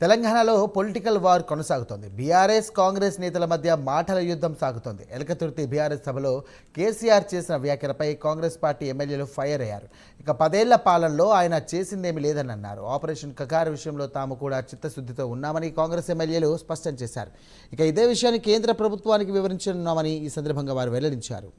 తెలంగాణలో political war కొనసాగుతోంది. BRS Congress నేతల మధ్య మాటల యుద్ధం సాగుతోంది. ఎలకతుర్తి బీఆర్ఎస్ సభలో కేసీఆర్ చేసిన వ్యాఖ్యలపై కాంగ్రెస్ పార్టీ ఎమ్మెల్యేలు ఫైర్ అయ్యారు. ఇక పదేళ్ళ పాలనలో ఆయన చేసిందేమీ లేదని అన్నారు ఆపరేషన్ కకార్ విషయంలో తాము కూడా చిత్తశుద్ధితో ఉన్నామని కాంగ్రెస్ ఎమ్మెల్యేలు స్పష్టం చేశారు. ఇక ఇదే విషయాన్ని కేంద్ర ప్రభుత్వానికి వివరించనున్నామని ఈ సందర్భంగా వారు వెల్లడించారు.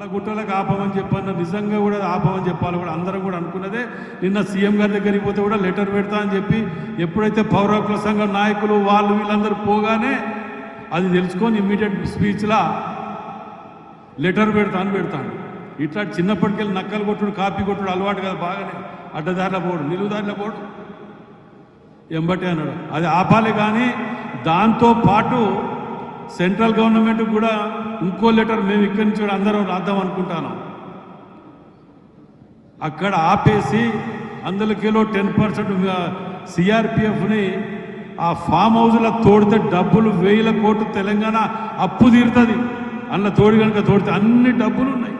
నల్లగుట్టలకు ఆపమని చెప్పన్న నిజంగా కూడా ఆపమని చెప్పాలి కూడా అందరం కూడా అనుకున్నదే. నిన్న సీఎం గారి దగ్గరికి పోతే కూడా లెటర్ పెడతా అని చెప్పి ఎప్పుడైతే పౌర హక్కుల సంఘం నాయకులు వాళ్ళు వీళ్ళందరూ పోగానే అది తెలుసుకొని ఇమ్మీడియట్ స్పీచ్లా లెటర్ పెడతా అని పెడతాను ఇట్లా చిన్నప్పటికెళ్ళి నక్కలు కొట్టుడు కాపీ కొట్టుడు అలవాటు కదా బాగానే. అడ్డదారిలో పోడు నిలువుదారిలో పోడు. ఎంబటే అన్నాడు. అది ఆపాలి కానీ దాంతో పాటు సెంట్రల్ గవర్నమెంట్ కూడా ఇంకో లెటర్ మేము ఇక్కడి నుంచి కూడా అందరం రాద్దాం అనుకుంటాను. అక్కడ ఆపేసి అందులోకేలో టెన్ పర్సెంట్ సిఆర్పిఎఫ్ని ఆ ఫామ్ హౌస్లో తోడితే డబ్బులు వేల కోట్లు తెలంగాణ అప్పు తీరుతుంది. అన్న తోడి కనుక తోడితే అన్ని డబ్బులు ఉన్నాయి.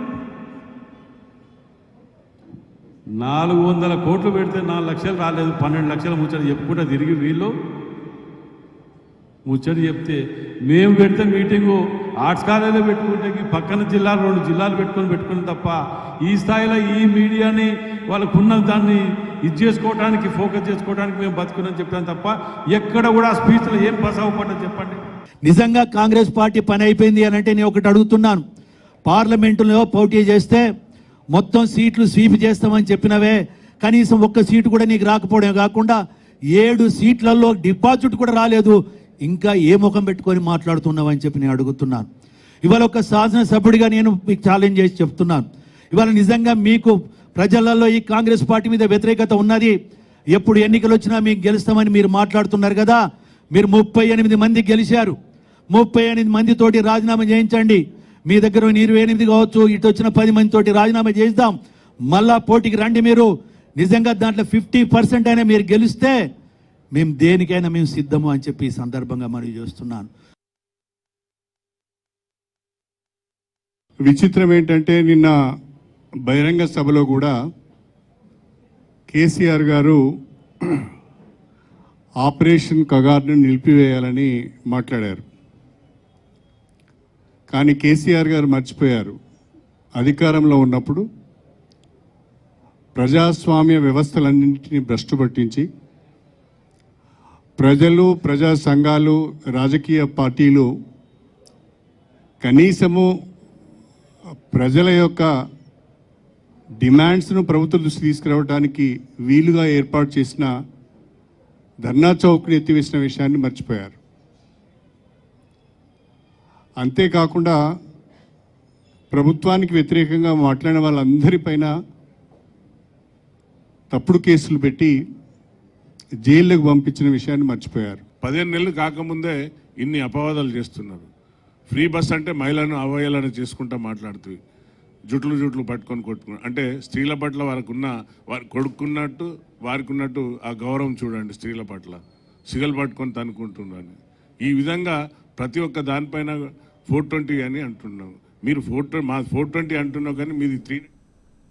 నాలుగు వందల కోట్లు పెడితే నాలుగు లక్షలు రాలేదు పన్నెండు లక్షల ముచ్చట చెప్పుకుంటే తిరిగి వీళ్ళు ముచ్చట చెప్తే మేము పెడితే మీటింగు ఆర్ట్స్ కాలేజీలో పెట్టుకుంటే పక్కన జిల్లాలు రెండు జిల్లాలు పెట్టుకొని పెట్టుకుని తప్ప ఈ స్థాయిలో ఈ మీడియాని వాళ్ళకున్న దాన్ని ఇది చేసుకోవడానికి ఫోకస్ చేసుకోవడానికి మేము బతుకున్నాం చెప్పాను తప్ప ఎక్కడ కూడా స్పీచ్లో ఏం పసావ చెప్పండి. నిజంగా కాంగ్రెస్ పార్టీ పని అయిపోయింది అని అంటే నేను ఒకటి అడుగుతున్నాను. పార్లమెంటులో పోటీ చేస్తే మొత్తం సీట్లు స్వీప్ చేస్తామని చెప్పినవే కనీసం ఒక్క సీటు కూడా నీకు రాకపోవడం కాకుండా ఏడు సీట్లలో డిపాజిట్ కూడా రాలేదు. ఇంకా ఏ ముఖం పెట్టుకొని మాట్లాడుతున్నావని చెప్పి నేను అడుగుతున్నాను. ఇవాళ ఒక శాసనసభ్యుడిగా నేను మీకు ఛాలెంజ్ చేసి చెప్తున్నాను. ఇవాళ నిజంగా మీకు ప్రజలలో ఈ కాంగ్రెస్ పార్టీ మీద వ్యతిరేకత ఉన్నది. ఎప్పుడు ఎన్నికలు వచ్చినా మీకు గెలుస్తామని మీరు మాట్లాడుతున్నారు కదా. మీరు ముప్పై ఎనిమిది మంది గెలిచారు. ముప్పై ఎనిమిది మందితోటి రాజీనామా చేయించండి. మీ దగ్గర ఇరవై ఎనిమిది కావచ్చు ఇటు వచ్చిన పది మందితోటి రాజీనామా చేద్దాం మళ్ళా పోటీకి రండి మీరు. నిజంగా దాంట్లో ఫిఫ్టీ పర్సెంట్ అయినా మీరు గెలిస్తే మేము దేనికైనా మేము సిద్ధము అని చెప్పి ఈ సందర్భంగా మనవి చేస్తున్నాను. విచిత్రం ఏంటంటే నిన్న బహిరంగ సభలో కూడా కేసీఆర్ గారు ఆపరేషన్ కగార్ను నిలిపివేయాలని మాట్లాడారు. కానీ కేసీఆర్ గారు మర్చిపోయారు. అధికారంలో ఉన్నప్పుడు ప్రజాస్వామ్య వ్యవస్థలన్నింటినీ భ్రష్టు పట్టించి ప్రజలు ప్రజా సంఘాలు రాజకీయ పార్టీలు కనీసము ప్రజల యొక్క డిమాండ్స్ను ప్రభుత్వ దృష్టి తీసుకురావడానికి వీలుగా ఏర్పాటు చేసిన ధర్నా చౌక్ని ఎత్తివేసిన విషయాన్ని మర్చిపోయారు. అంతేకాకుండా ప్రభుత్వానికి వ్యతిరేకంగా మాట్లాడిన వాళ్ళందరిపైన తప్పుడు కేసులు పెట్టి జైళ్ళకు పంపించిన విషయాన్ని మర్చిపోయారు. పదిహేను నెలలు కాకముందే ఇన్ని అపవాదాలు చేస్తున్నారు. ఫ్రీ బస్ అంటే మహిళలను అవయాలను చేసుకుంటా మాట్లాడుతూ జుట్లు జుట్లు పట్టుకొని కొట్టుకుని అంటే స్త్రీల పట్ల వారికి ఉన్న వారు కొడుకున్నట్టు వారికి ఉన్నట్టు ఆ గౌరవం చూడండి స్త్రీల పట్ల. సిగలు పట్టుకొని తనుకుంటున్నాను ఈ విధంగా ప్రతి ఒక్క దానిపైన ఫోర్ ట్వంటీ అని అంటున్నాం. మీరు ఫోర్ మా ఫోర్ ట్వంటీ అంటున్నావు కానీ మీది త్రీ